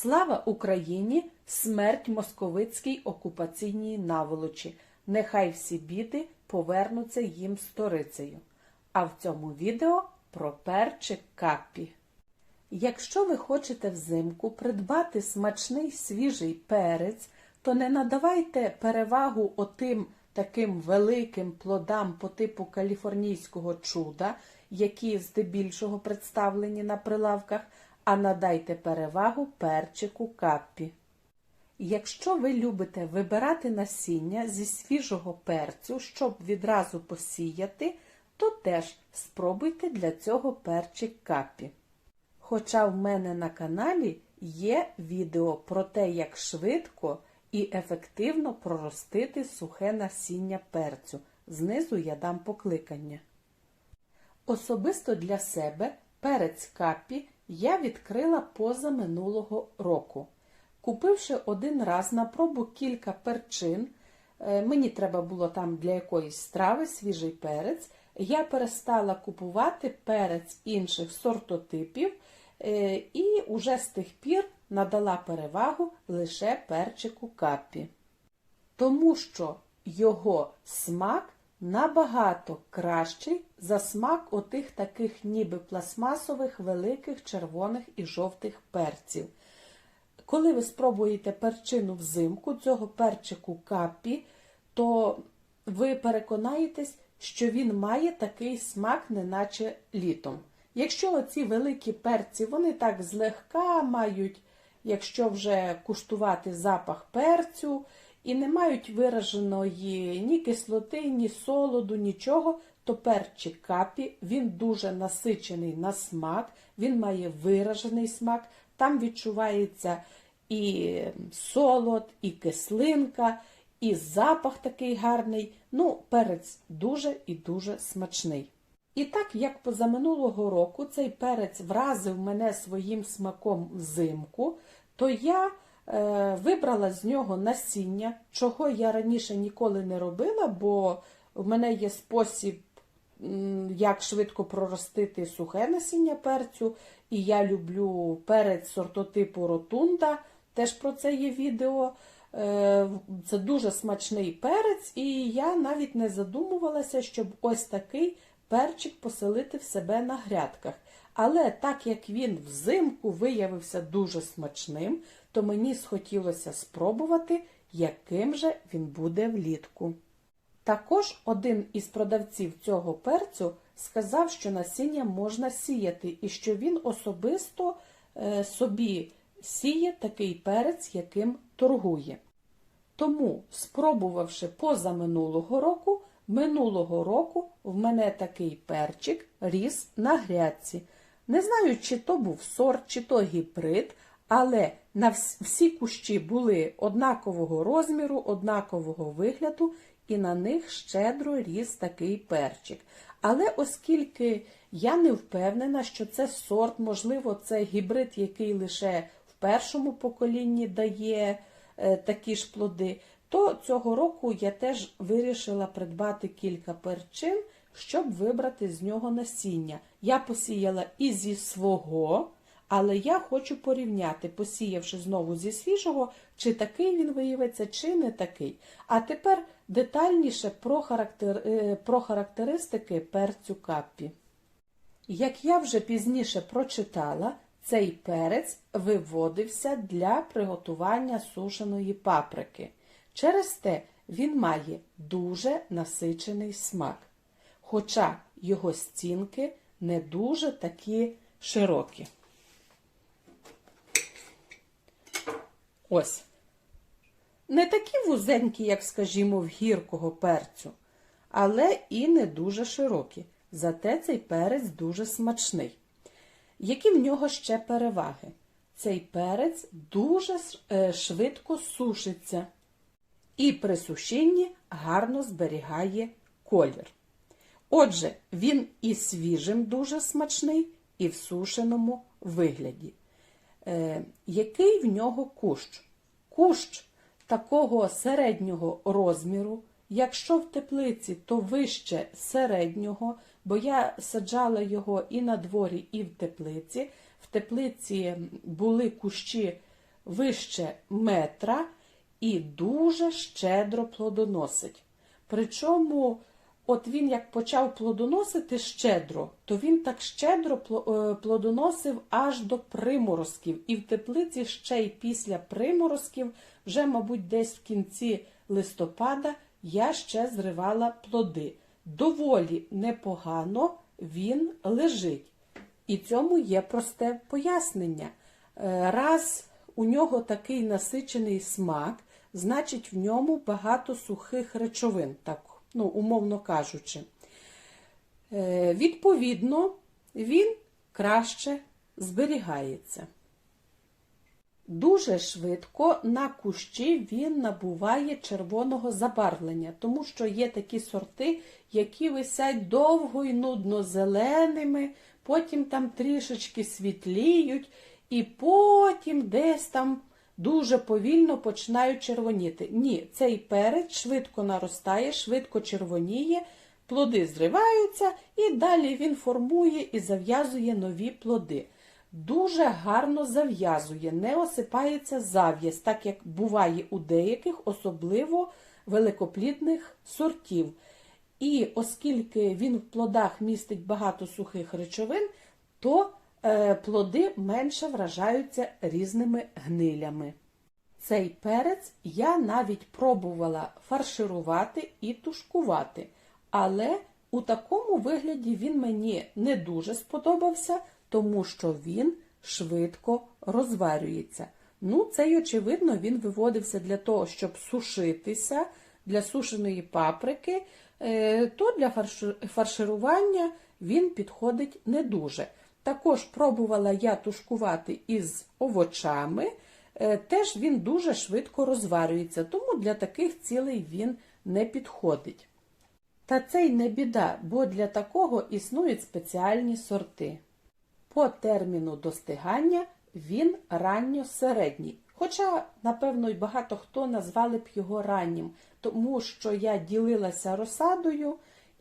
Слава Україні! Смерть московицькій окупаційній наволочі. Нехай всі біди повернуться їм сторицею. А в цьому відео про перчик капі. Якщо ви хочете взимку придбати смачний свіжий перець, то не надавайте перевагу отим таким великим плодам по типу каліфорнійського чуда, які здебільшого представлені на прилавках, а надайте перевагу перчику каппі. Якщо ви любите вибирати насіння зі свіжого перцю, щоб відразу посіяти, то теж спробуйте для цього перчик капі. Хоча в мене на каналі є відео про те, як швидко і ефективно проростити сухе насіння перцю. Знизу я дам покликання. Особисто для себе перець капі я відкрила поза минулого року. Купивши один раз на пробу кілька перчин, е, мені треба було там для якоїсь страви свіжий перець, я перестала купувати перець інших сортотипів е, і уже з тих пір надала перевагу лише перчику капі. Тому що його смак набагато кращий за смак отих таких ніби пластмасових великих червоних і жовтих перців. Коли ви спробуєте перчину взимку цього перчику капі, то ви переконаєтесь, що він має такий смак, неначе літом. Якщо оці великі перці, вони так злегка мають, якщо вже куштувати запах перцю, і не мають вираженої ні кислоти, ні солоду, нічого, то перчик капі, він дуже насичений на смак, він має виражений смак, там відчувається і солод, і кислинка, і запах такий гарний. Ну, перець дуже і дуже смачний. І так як позаминулого року цей перець вразив мене своїм смаком взимку, то я вибрала з нього насіння, чого я раніше ніколи не робила, бо в мене є спосіб, як швидко проростити сухе насіння перцю. І я люблю перець сортотипу ротунда, теж про це є відео. Е, Це дуже смачний перець, і я навіть не задумувалася, щоб ось такий перчик поселити в себе на грядках. Але так як він взимку виявився дуже смачним, то мені схотілося спробувати, яким же він буде влітку. Також один із продавців цього перцю сказав, що насіння можна сіяти, і що він особисто е, собі сіє такий перець, яким торгує. Тому, спробувавши позаминулого року, минулого року в мене такий перчик ріс на грядці. Не знаю, чи то був сорт, чи то гібрид, але на всі кущі були однакового розміру, однакового вигляду, і на них щедро ріс такий перчик. Але оскільки я не впевнена, що це сорт, можливо, це гібрид, який лише в першому поколінні дає е, такі ж плоди, то цього року я теж вирішила придбати кілька перчин, щоб вибрати з нього насіння. Я посіяла і зі свого, але я хочу порівняти, посіявши знову зі свіжого, чи такий він виявиться, чи не такий. А тепер детальніше про, характер... е, про характеристики перцю каппі. Як я вже пізніше прочитала, цей перець виводився для приготування сушеної паприки. Через те він має дуже насичений смак, хоча його стінки не дуже такі широкі. Ось. Не такі вузенькі, як, скажімо, в гіркого перцю, але і не дуже широкі. Зате цей перець дуже смачний. Які в нього ще переваги? Цей перець дуже е, швидко сушиться і при сушінні гарно зберігає колір. Отже, він і свіжим дуже смачний, і в сушеному вигляді. Е, який в нього кущ? Кущ такого середнього розміру. Якщо в теплиці, то вище середнього, бо я саджала його і на дворі, і в теплиці. В теплиці були кущі вище метра і дуже щедро плодоносить. Причому, от він як почав плодоносити щедро, то він так щедро е, плодоносив аж до приморозків. І в теплиці ще й після приморозків, вже, мабуть, десь в кінці листопада, я ще зривала плоди. Доволі непогано він лежить. І цьому є просте пояснення. Е, Раз у нього такий насичений смак, значить в ньому багато сухих речовин, так, ну, умовно кажучи. Е, Відповідно, він краще зберігається. Дуже швидко на кущі він набуває червоного забарвлення, тому що є такі сорти, які висять довго і нудно зеленими, потім там трішечки світліють, і потім десь там дуже повільно починають червоніти. Ні, цей перець швидко наростає, швидко червоніє, плоди зриваються, і далі він формує і зав'язує нові плоди дуже гарно зав'язує, не осипається зав'язь, так як буває у деяких, особливо великоплідних сортів. І оскільки він в плодах містить багато сухих речовин, то плоди менше вражаються різними гнилями. Цей перець я навіть пробувала фарширувати і тушкувати, але у такому вигляді він мені не дуже сподобався, тому що він швидко розварюється. Ну, цей, очевидно, він виводився для того, щоб сушитися для сушеної паприки, е, то для фарширування він підходить не дуже. Також пробувала я тушкувати із овочами, е, теж він дуже швидко розварюється, тому для таких цілей він не підходить. Та це й не біда, бо для такого існують спеціальні сорти. По терміну достигання він ранньо-середній. Хоча, напевно, й багато хто назвали б його раннім, тому що я ділилася розсадою,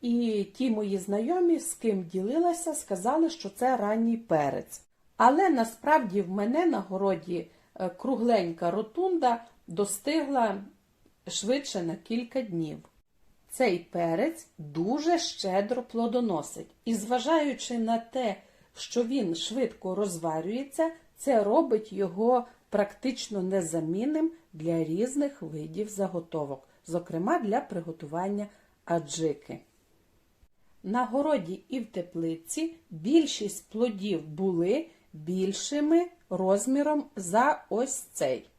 і ті мої знайомі, з ким ділилася, сказали, що це ранній перець. Але насправді в мене на городі е, кругленька ротунда достигла швидше на кілька днів. Цей перець дуже щедро плодоносить. І зважаючи на те, що він швидко розварюється, це робить його практично незамінним для різних видів заготовок, зокрема для приготування аджики. На городі і в теплиці більшість плодів були більшими розміром за ось цей.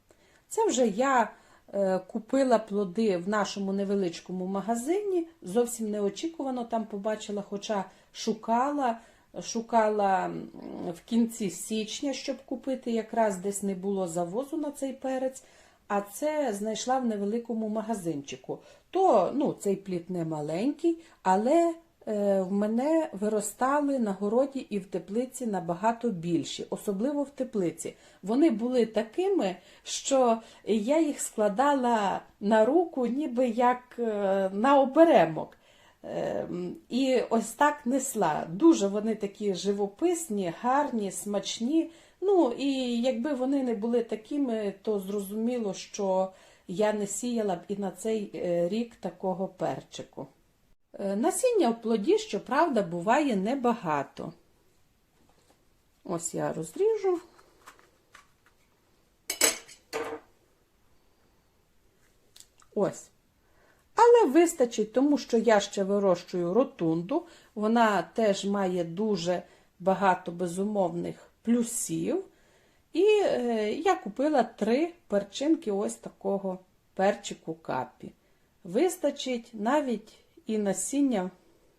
Це вже я е, купила плоди в нашому невеличкому магазині. Зовсім неочікувано там побачила, хоча шукала, шукала в кінці січня, щоб купити, якраз десь не було завозу на цей перець. А це знайшла в невеликому магазинчику. То ну, цей плід не маленький, але в мене виростали на городі і в теплиці набагато більші, особливо в теплиці. Вони були такими, що я їх складала на руку, ніби як е, на оберемок. Ем, І ось так несла. Дуже вони такі живописні, гарні, смачні. Ну і якби вони не були такими, то зрозуміло, що я не сіяла б і на цей е, рік такого перчику. Е, Насіння в плоді, щоправда, буває небагато. Ось я розріжу. Ось. Але вистачить, тому що я ще вирощую ротунду. Вона теж має дуже багато безумовних плюсів. І е, я купила три перчинки ось такого перчику капі. Вистачить навіть і насіння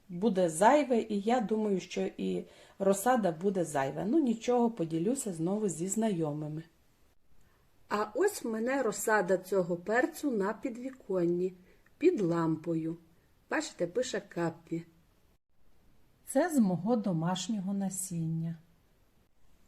буде зайве, і я думаю, що і розсада буде зайва. Ну нічого, поділюся знову зі знайомими. А ось в мене розсада цього перцю на підвіконні, під лампою. Бачите, пише капі. Це з мого домашнього насіння.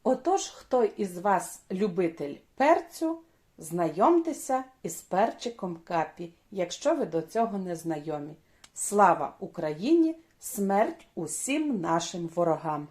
Отож, хто із вас любитель перцю, знайомтеся із перчиком капі, якщо ви до цього не знайомі. Слава Україні! Смерть усім нашим ворогам!